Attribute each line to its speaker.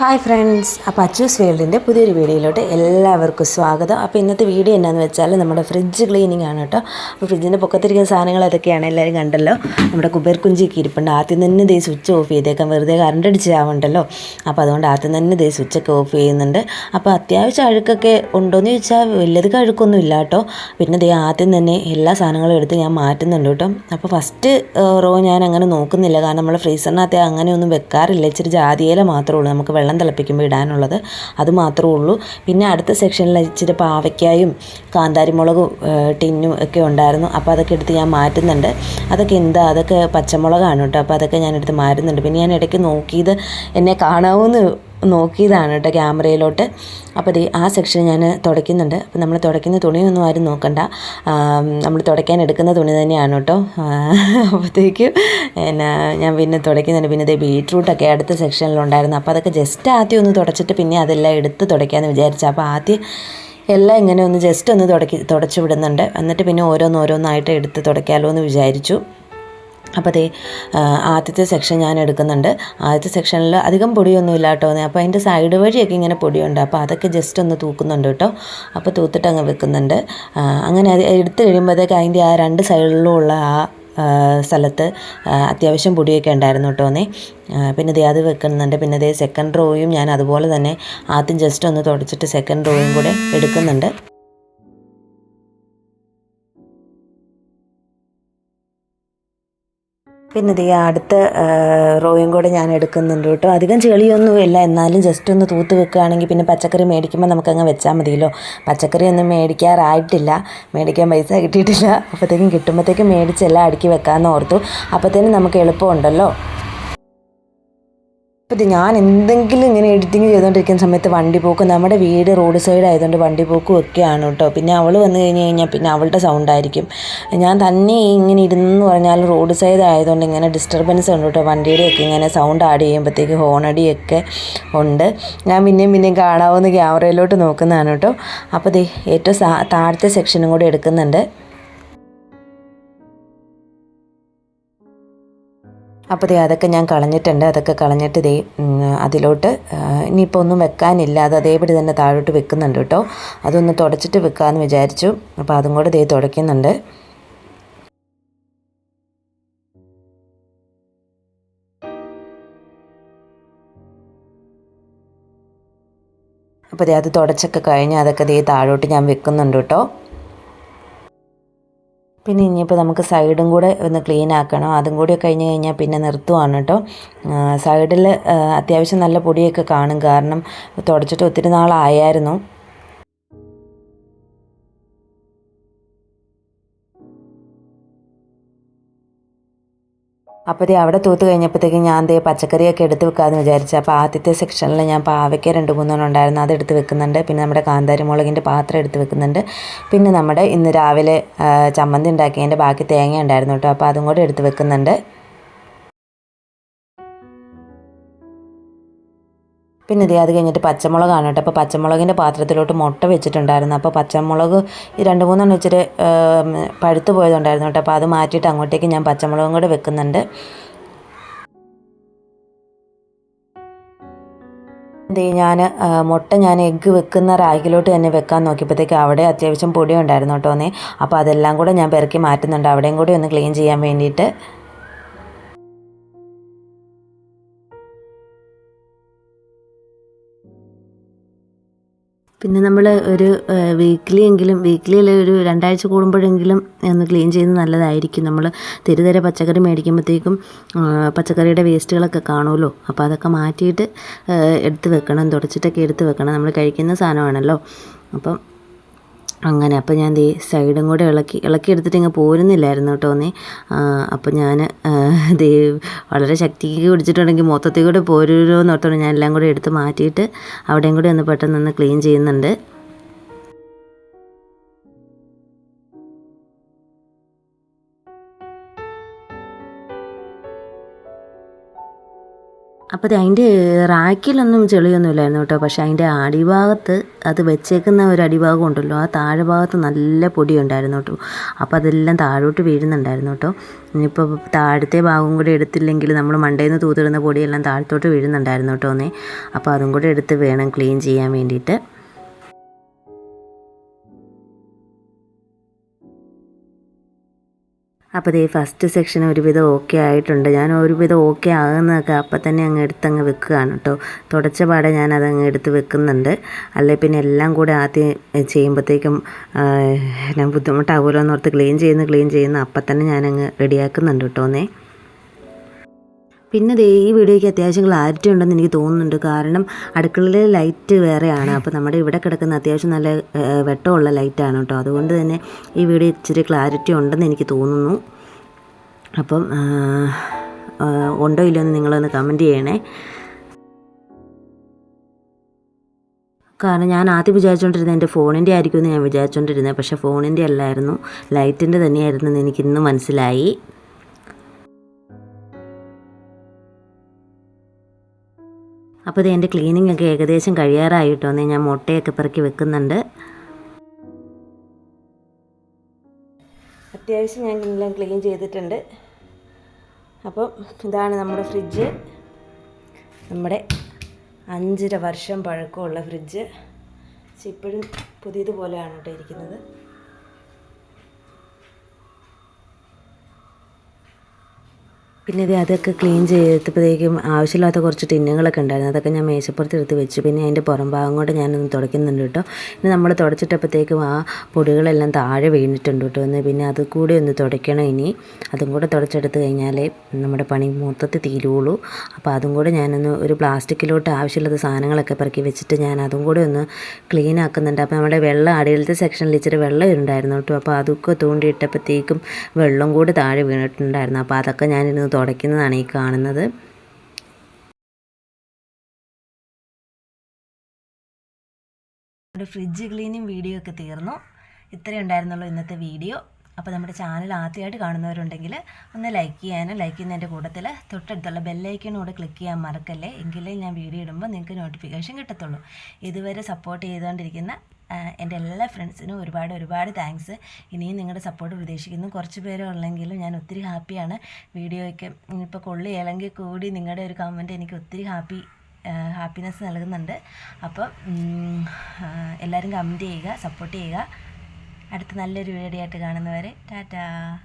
Speaker 1: Hi friends അപ്പോൾ അച്ചൂസ് വേൾഡിന്റെ പുതിയൊരു വീഡിയോയിലോട്ട് എല്ലാവർക്കും സ്വാഗതം. അപ്പോൾ ഇന്നത്തെ വീഡിയോ എന്നാന്ന് വെച്ചാൽ നമ്മുടെ ഫ്രിഡ്ജ് ക്ലീനിങ് ആണ് കേട്ടോ. അപ്പോൾ ഫ്രിഡ്ജിന്റെ പൊക്കത്തിരിക്കുന്ന സാധനങ്ങൾ അതൊക്കെയാണ് എല്ലാവരും കണ്ടല്ലോ. നമ്മുടെ കുബേർ കുഞ്ചിയൊക്കെ ഇരിപ്പുണ്ട്. ആദ്യം തന്നെ ദേ സ്വിച്ച് ഓഫ് ചെയ്തേക്കാം. വെറുതെ കറണ്ട് അടിച്ച് ആവണ്ടല്ലോ. അപ്പോൾ അതുകൊണ്ട് ആദ്യം തന്നെ ദേ സ്വിച്ച് ഒക്കെ ഓഫ് ചെയ്യുന്നുണ്ട്. അപ്പോൾ അത്യാവശ്യം അഴുക്കൊക്കെ ഉണ്ടോയെന്ന് ചോദിച്ചാൽ വലിയത് അഴുക്കൊന്നും ഇല്ല കേട്ടോ. പിന്നെ ദേ ആദ്യം തന്നെ എല്ലാ സാധനങ്ങളും എടുത്ത് ഞാൻ മാറ്റുന്നുണ്ട് കേട്ടോ. അപ്പോൾ ഫസ്റ്റ് റോ ഞാൻ അങ്ങനെ നോക്കുന്നില്ല. കാരണം നമ്മൾ ഫ്രീസറിനകത്ത് അങ്ങനെയൊന്നും വെക്കാറില്ല. ഇച്ചിരി ജാതിയില മാത്രമേ ഉള്ളൂ. നമുക്ക് വെള്ളം തിളപ്പിക്കുമ്പോൾ ഇടാനുള്ളത് അത് മാത്രമേ ഉള്ളൂ. പിന്നെ അടുത്ത സെക്ഷനിൽ ഇച്ചിരി പാവയ്ക്കായും കാന്താരിമുളകും ടിന്നും ഒക്കെ ഉണ്ടായിരുന്നു. അപ്പോൾ അതൊക്കെ എടുത്ത് ഞാൻ മാറ്റുന്നുണ്ട്. അതൊക്കെ എന്താ? അതൊക്കെ പച്ചമുളകാണ് കേട്ടോ. അപ്പോൾ അതൊക്കെ ഞാൻ എടുത്ത് മാറ്റുന്നുണ്ട്. പിന്നെ ഞാൻ ഇടയ്ക്ക് നോക്കിയത് എന്നെ കാണാവുന്ന നോക്കിയതാണ് കേട്ടോ ക്യാമറയിലോട്ട്. അപ്പോൾ ദേ ആ സെക്ഷൻ ഞാൻ തുടയ്ക്കുന്നുണ്ട്. അപ്പോൾ നമ്മൾ തുടയ്ക്കുന്ന തുണിയൊന്നും ആരും നോക്കണ്ട. നമ്മൾ തുടയ്ക്കാൻ എടുക്കുന്ന തുണി തന്നെയാണ് കേട്ടോ. അപ്പോഴത്തേക്ക് എന്നാ ഞാൻ പിന്നെ തുടയ്ക്കുന്നുണ്ട്. പിന്നെ ദേ ബീട്രൂട്ടൊക്കെ അടുത്ത സെക്ഷനിലുണ്ടായിരുന്നു. അപ്പോൾ അതൊക്കെ ജസ്റ്റ് ആദ്യം ഒന്ന് തുടച്ചിട്ട് പിന്നെ അതെല്ലാം എടുത്ത് തുടയ്ക്കാമെന്ന് വിചാരിച്ചു. അപ്പോൾ ആദ്യം എല്ലാം ഇങ്ങനെ ഒന്ന് ജസ്റ്റ് ഒന്ന് തുടക്കി തുടച്ചു വിടുന്നുണ്ട്. എന്നിട്ട് പിന്നെ ഓരോന്നോരോന്നായിട്ട് എടുത്ത് തുടയ്ക്കാമല്ലോ എന്ന് വിചാരിച്ചു. അപ്പോൾ അതേ ആദ്യത്തെ സെക്ഷൻ ഞാൻ എടുക്കുന്നുണ്ട്. ആദ്യത്തെ സെക്ഷനിൽ അധികം പൊടിയൊന്നും ഇല്ല കേട്ടോ അപ്പോൾ അതിന്റെ സൈഡ് വഴിയൊക്കെ ഇങ്ങനെ പൊടിയുണ്ട്. അപ്പോൾ അതൊക്കെ ജസ്റ്റ് ഒന്ന് തൂക്കുന്നുണ്ട് കേട്ടോ. അപ്പോൾ തൂത്തിട്ട് അങ്ങ് വെക്കുന്നുണ്ട്. അങ്ങനെ അത് എടുത്ത് കഴിയുമ്പോഴത്തേക്ക് അതിന്റെ ആ രണ്ട് സൈഡിലും ഉള്ള ആ സ്ഥലത്ത് അത്യാവശ്യം പൊടിയൊക്കെ ഉണ്ടായിരുന്നു കേട്ടോ എന്നേ. പിന്നെ ദേ അത് വെക്കുന്നുണ്ട്. പിന്നെ ദേ സെക്കൻഡ് റോയും ഞാൻ അതുപോലെ തന്നെ ആദ്യം ജസ്റ്റ് ഒന്ന് തുടച്ചിട്ട് സെക്കൻഡ് റോയും കൂടെ എടുക്കുന്നുണ്ട്. പിന്നെ ദേ അടുത്ത റോയും കൂടെ ഞാൻ എടുക്കുന്നുണ്ട് കേട്ടോ. അധികം ചെളിയൊന്നുമില്ല. എന്നാലും ജസ്റ്റ് ഒന്ന് തൂത്ത് വെക്കുകയാണെങ്കിൽ പിന്നെ പച്ചക്കറി മേടിക്കുമ്പോൾ നമുക്കങ്ങ് വെച്ചാൽ മതിയല്ലോ. പച്ചക്കറി ഒന്നും മേടിക്കാറായിട്ടില്ല. മേടിക്കാൻ പൈസ കിട്ടിയിട്ടില്ല. അപ്പോഴത്തേക്കും കിട്ടുമ്പോഴത്തേക്കും മേടിച്ചെല്ലാം അടുക്കി വെക്കാമെന്ന് ഓർത്തു. അപ്പോഴത്തേനും നമുക്ക് എളുപ്പമുണ്ടല്ലോ. ഇത് ഞാൻ എന്തെങ്കിലും ഇങ്ങനെ എഡിറ്റിംഗ് ചെയ്തുകൊണ്ടിരിക്കുന്ന സമയത്ത് വണ്ടി പോക്ക് നമ്മുടെ വീട് റോഡ് സൈഡ് ആയതുകൊണ്ട് വണ്ടി പോക്കും ഒക്കെയാണ് കേട്ടോ പിന്നെ അവൾ വന്നു കഴിഞ്ഞ് കഴിഞ്ഞാൽ പിന്നെ അവളുടെ സൗണ്ട് ആയിരിക്കും. ഞാൻ തന്നെ ഇങ്ങനെ ഇരുന്നെന്ന് പറഞ്ഞാൽ റോഡ് സൈഡ് ആയതുകൊണ്ട് ഇങ്ങനെ ഡിസ്റ്റർബൻസ് ഉണ്ട് കേട്ടോ വണ്ടിയുടെയൊക്കെ ഇങ്ങനെ സൗണ്ട് ആഡ് ചെയ്യുമ്പോഴത്തേക്ക് ഹോണടിയൊക്കെ ഉണ്ട്. ഞാൻ പിന്നെയും പിന്നെയും കാണാവുന്ന ക്യാമറയിലോട്ട് നോക്കുന്നതാണ് കേട്ടോ അപ്പോൾ ദേ ഏറ്റവും താഴത്തെ സെക്ഷനും കൂടെ എടുക്കുന്നുണ്ട്. അപ്പോൾ ദേ അതൊക്കെ ഞാൻ കളഞ്ഞിട്ടുണ്ട്. അതൊക്കെ കളഞ്ഞിട്ട് ദേ അതിലോട്ട് ഇനിയിപ്പോൾ ഒന്നും വെക്കാനില്ല. അത് അതേപടി തന്നെ താഴോട്ട് വെക്കുന്നുണ്ട് കേട്ടോ. അതൊന്ന് തുടച്ചിട്ട് വെക്കാമെന്ന് വിചാരിച്ചു. അപ്പോൾ അതും കൂടെ ദേ തുടയ്ക്കുന്നുണ്ട്. അപ്പോൾ ദേ അത് തുടച്ചൊക്കെ കഴിഞ്ഞ് അതൊക്കെ ദേ താഴോട്ട് ഞാൻ വെക്കുന്നുണ്ട് കേട്ടോ. പിന്നെ ഇനിയിപ്പോൾ നമുക്ക് സൈഡും കൂടെ ഒന്ന് ക്ലീൻ ആക്കണം. അതും കൂടി കഴിഞ്ഞ് കഴിഞ്ഞാൽ പിന്നെ നിർത്തുവാണ് കേട്ടോ. സൈഡിൽ അത്യാവശ്യം നല്ല പൊടിയൊക്കെ കാണും. കാരണം തുടച്ചിട്ട് ഒത്തിരി നാളായായിരുന്നു. അപ്പോൾ അവിടെ തൂത്ത് കഴിഞ്ഞപ്പോഴത്തേക്കും ഞാൻ ദേ പച്ചക്കറിയൊക്കെ എടുത്ത് വെക്കാമെന്ന് വിചാരിച്ചു. അപ്പോൾ ആദ്യത്തെ സെക്ഷനിൽ ഞാൻ പാവയ്ക്ക രണ്ട് മൂന്നെണ്ണം ഉണ്ടായിരുന്നു. അത് എടുത്ത് വെക്കുന്നുണ്ട്. പിന്നെ നമ്മുടെ കാന്താരി മുളകിന്റെ പാത്രം എടുത്ത് വെക്കുന്നുണ്ട്. പിന്നെ നമ്മുടെ ഇന്ന് രാവിലെ ചമ്മന്തി ഉണ്ടാക്കിയതിന്റെ ബാക്കി തേങ്ങ ഉണ്ടായിരുന്നു കേട്ടോ. അപ്പോൾ അതും കൂടെ എടുത്ത് വെക്കുന്നുണ്ട്. പിന്നെ ഇതേ അത് കഴിഞ്ഞിട്ട് പച്ചമുളകാണ് കേട്ടോ. അപ്പോൾ പച്ചമുളകിന്റെ പാത്രത്തിലോട്ട് മുട്ട വെച്ചിട്ടുണ്ടായിരുന്നു. അപ്പോൾ പച്ചമുളക് ഈ രണ്ട് മൂന്നെണ്ണം ഇച്ചിരി പഴുത്തു പോയതുണ്ടായിരുന്നു കേട്ടോ. അപ്പോൾ അത് മാറ്റിയിട്ട് അങ്ങോട്ടേക്ക് ഞാൻ പച്ചമുളകും കൂടെ വെക്കുന്നുണ്ട്. ഇത് ഞാൻ മുട്ട ഞാൻ എഗ്ഗ് വെക്കുന്ന റാഗിലോട്ട് തന്നെ വെക്കാൻ നോക്കിയപ്പോഴത്തേക്ക് അവിടെ അത്യാവശ്യം പൊടി ഉണ്ടായിരുന്നു കേട്ടോ ഒന്നേ അപ്പോൾ അതെല്ലാം കൂടെ ഞാൻ പെറുക്കി മാറ്റുന്നുണ്ട്. അവിടെയും കൂടി ഒന്ന് ക്ലീൻ ചെയ്യാൻ വേണ്ടിയിട്ട്. പിന്നെ നമ്മൾ ഒരു വീക്ക്ലി എങ്കിലും വീക്ക്ലി അല്ല ഒരു രണ്ടാഴ്ച കൂടുമ്പോഴെങ്കിലും ഒന്ന് ക്ലീൻ ചെയ്യുന്നത് നല്ലതായിരിക്കും. നമ്മൾ തെരുതര പച്ചക്കറി മേടിക്കുമ്പോഴത്തേക്കും പച്ചക്കറിയുടെ വേസ്റ്റുകളൊക്കെ കാണുമല്ലോ. അപ്പോൾ അതൊക്കെ മാറ്റിയിട്ട് എടുത്ത് വെക്കണം തുടച്ചിട്ടൊക്കെ എടുത്ത് വെക്കണം. നമ്മൾ കഴിക്കുന്ന സാധനമാണല്ലോ. അപ്പം അങ്ങനെ അപ്പോൾ ഞാൻ ദേ സൈഡും കൂടെ ഇളക്കി ഇളക്കി എടുത്തിട്ട് ഇങ്ങ് പോരുന്നില്ലായിരുന്നു കേട്ടോ നീ. അപ്പോൾ ഞാൻ ദേ വളരെ ശക്തിക്ക് പിടിച്ചിട്ടുണ്ടെങ്കിൽ മൊത്തത്തിൽ കൂടെ പോരുമല്ലോ എന്ന് ഓർത്തോണ്ട് ഞാൻ എല്ലാം കൂടെ എടുത്ത് മാറ്റിയിട്ട് അവിടെയും കൂടെ ഒന്ന് പെട്ടെന്ന് ഒന്ന് ക്ലീൻ ചെയ്യുന്നുണ്ട്. അപ്പോൾ അത് അതിന്റെ റാക്കിലൊന്നും ചെളിയൊന്നുമില്ലായിരുന്നു കേട്ടോ. പക്ഷേ അതിന്റെ അടിഭാഗത്ത് അത് വെച്ചേക്കുന്ന ഒരു അടിഭാഗം ഉണ്ടല്ലോ. ആ താഴെ ഭാഗത്ത് നല്ല പൊടി ഉണ്ടായിരുന്നു കേട്ടോ. അപ്പോൾ അതെല്ലാം താഴോട്ട് വീഴുന്നുണ്ടായിരുന്നു കേട്ടോ. ഇനിയിപ്പോൾ താഴത്തെ ഭാഗം കൂടി എടുത്തില്ലെങ്കിൽ നമ്മൾ മണ്ടയിൽ നിന്ന് തൂത്തിടുന്ന പൊടിയെല്ലാം താഴത്തോട്ട് വീഴുന്നുണ്ടായിരുന്നു കേട്ടോ ഒന്നേ അപ്പോൾ അതും കൂടെ എടുത്ത് വേണം ക്ലീൻ ചെയ്യാൻ വേണ്ടിയിട്ട്. അപ്പോൾ ഈ ഫസ്റ്റ് സെക്ഷൻ ഒരുവിധം ഓക്കെ ആയിട്ടുണ്ട്. ഞാൻ ഒരുവിധം ഓക്കെ ആകുന്നതൊക്കെ അപ്പം തന്നെ അങ്ങ് എടുത്തങ്ങ് വെക്കുകയാണ് കേട്ടോ. തുടച്ച പാടെ ഞാൻ അതങ്ങ് എടുത്ത് വെക്കുന്നുണ്ട്. അല്ലെ പിന്നെ എല്ലാം കൂടെ ആദ്യം ചെയ്യുമ്പോഴത്തേക്കും ഞാൻ ബുദ്ധിമുട്ടാകുമല്ലോ എന്നോർത്ത് ക്ലീൻ ചെയ്യുന്നു ക്ലീൻ ചെയ്യുന്നു. അപ്പം തന്നെ ഞാനങ്ങ് റെഡിയാക്കുന്നുണ്ട് കേട്ടോ ഒന്നേ പിന്നെ ദേ ഈ വീഡിയോയ്ക്ക് അത്യാവശ്യം ക്ലാരിറ്റി ഉണ്ടെന്ന് എനിക്ക് തോന്നുന്നുണ്ട്. കാരണം അടുക്കളയിലെ ലൈറ്റ് വേറെയാണ്. അപ്പോൾ നമ്മുടെ ഇവിടെ കിടക്കുന്ന അത്യാവശ്യം നല്ല വെട്ടമുള്ള ലൈറ്റാണ് കേട്ടോ. അതുകൊണ്ട് തന്നെ ഈ വീഡിയോ ഇച്ചിരി ക്ലാരിറ്റി ഉണ്ടെന്ന് എനിക്ക് തോന്നുന്നു. അപ്പം ഉണ്ടോ ഇല്ലയോ എന്ന് നിങ്ങളൊന്ന് കമന്റ് ചെയ്യണേ. കാരണം ഞാൻ ആദ്യം വിചാരിച്ചുകൊണ്ടിരുന്നത് എന്റെ ഫോണിന്റെ ആയിരിക്കുമെന്ന് ഞാൻ വിചാരിച്ചുകൊണ്ടിരുന്നത് പക്ഷേ ഫോണിന്റെ അല്ലായിരുന്നു. ലൈറ്റിന്റെ തന്നെയായിരുന്നു എന്ന് എനിക്കിന്ന് മനസ്സിലായി. അപ്പോൾ ഇത് എന്റെ ക്ലീനിങ് ഒക്കെ ഏകദേശം കഴിയാറായിട്ടോ ഞാൻ മുട്ടയൊക്കെ പെറുക്കി വെക്കുന്നുണ്ട്. അത്യാവശ്യം ഞാൻ എല്ലാം ക്ലീൻ ചെയ്തിട്ടുണ്ട്. അപ്പം ഇതാണ് നമ്മുടെ ഫ്രിഡ്ജ്. നമ്മുടെ അഞ്ചര വർഷം പഴക്കമുള്ള ഫ്രിഡ്ജ്. പക്ഷെ ഇപ്പോഴും പുതിയതുപോലെയാണ് കേട്ടോ ഇരിക്കുന്നത്. പിന്നെ ഇത് അതൊക്കെ ക്ലീൻ ചെയ്തപ്പോഴത്തേക്കും ആവശ്യമില്ലാത്ത കുറച്ച് ടിന്നുകളൊക്കെ ഉണ്ടായിരുന്നു. അതൊക്കെ ഞാൻ മേശപ്പുറത്ത് എടുത്ത് വെച്ചു. പിന്നെ അതിന്റെ പുറം ഭാഗം കൊണ്ട് ഞാനൊന്ന് തുടയ്ക്കുന്നുണ്ട് കേട്ടോ. പിന്നെ നമ്മൾ തുടച്ചിട്ടപ്പോഴത്തേക്കും ആ പൊടികളെല്ലാം താഴെ വീണിട്ടുണ്ട് കേട്ടോ. എന്ന് പിന്നെ അത് കൂടി ഒന്ന് തുടയ്ക്കണം ഇനി. അതും കൂടെ തുടച്ചെടുത്ത് കഴിഞ്ഞാലേ നമ്മുടെ പണി മൊത്തത്തിൽ തീരുള്ളൂ. അപ്പോൾ അതും കൂടെ ഞാനൊന്ന് ഒരു പ്ലാസ്റ്റിക്കിലോട്ട് ആവശ്യമില്ലാത്ത സാധനങ്ങളൊക്കെ പെറുക്കി വെച്ചിട്ട് ഞാൻ അതും കൂടെ ഒന്ന് ക്ലീൻ ആക്കുന്നുണ്ട്. അപ്പോൾ നമ്മുടെ വെള്ളം അടിയിലത്തെ സെക്ഷനിൽ ഇച്ചിരി വെള്ളം ഉണ്ടായിരുന്നു കേട്ടോ. അപ്പോൾ അതൊക്കെ തോണ്ടിയിട്ടപ്പോഴത്തേക്കും വെള്ളം കൂടി താഴെ വീണിട്ടുണ്ടായിരുന്നു. അപ്പോൾ അതൊക്കെ ഞാനിരുന്ന് തുടയ്ക്കുന്നതാണ് ഈ കാണുന്നത്. നമ്മുടെ ഫ്രിഡ്ജ് ക്ലീനിങ് വീഡിയോ ഒക്കെ തീർന്നു. ഇത്രയും ഉണ്ടായിരുന്നുള്ളൂ ഇന്നത്തെ വീഡിയോ അപ്പോൾ നമ്മുടെ ചാനൽ ആദ്യമായിട്ട് കാണുന്നവരുണ്ടെങ്കിൽ ഒന്ന് ലൈക്ക് ചെയ്യാനും ലൈക്ക് ചെയ്യുന്നതിന്റെ കൂട്ടത്തിൽ തൊട്ടടുത്തുള്ള ബെല്ലൈക്കനും കൂടെ ക്ലിക്ക് ചെയ്യാൻ മറക്കല്ലേ? എങ്കിലേ ഞാൻ വീഡിയോ ഇടുമ്പോൾ നിങ്ങൾക്ക് നോട്ടിഫിക്കേഷൻ കിട്ടത്തുള്ളൂ. ഇതുവരെ സപ്പോർട്ട് ചെയ്തുകൊണ്ടിരിക്കുന്ന എന്റെ എല്ലാ ഫ്രണ്ട്സിനും ഒരുപാട് ഒരുപാട് താങ്ക്സ്. ഇനിയും നിങ്ങളുടെ സപ്പോർട്ട് പ്രതീക്ഷിക്കുന്നു. കുറച്ച് പേരെ ഉള്ളെങ്കിലും ഞാൻ ഒത്തിരി ഹാപ്പിയാണ് വീഡിയോയ്ക്ക് ഇപ്പോൾ കൊള്ളിയില്ലെങ്കിൽ കൂടി നിങ്ങളുടെ ഒരു കമന്റ് എനിക്ക് ഒത്തിരി ഹാപ്പി ഹാപ്പിനെസ് നൽകുന്നുണ്ട്. അപ്പം ഉം, ആ, എല്ലാവരും കമന്റ് ചെയ്യുക സപ്പോർട്ട് ചെയ്യുക. അടുത്ത നല്ലൊരു വീഡിയോ ആയിട്ട് കാണുന്നവരെ ടാറ്റാ.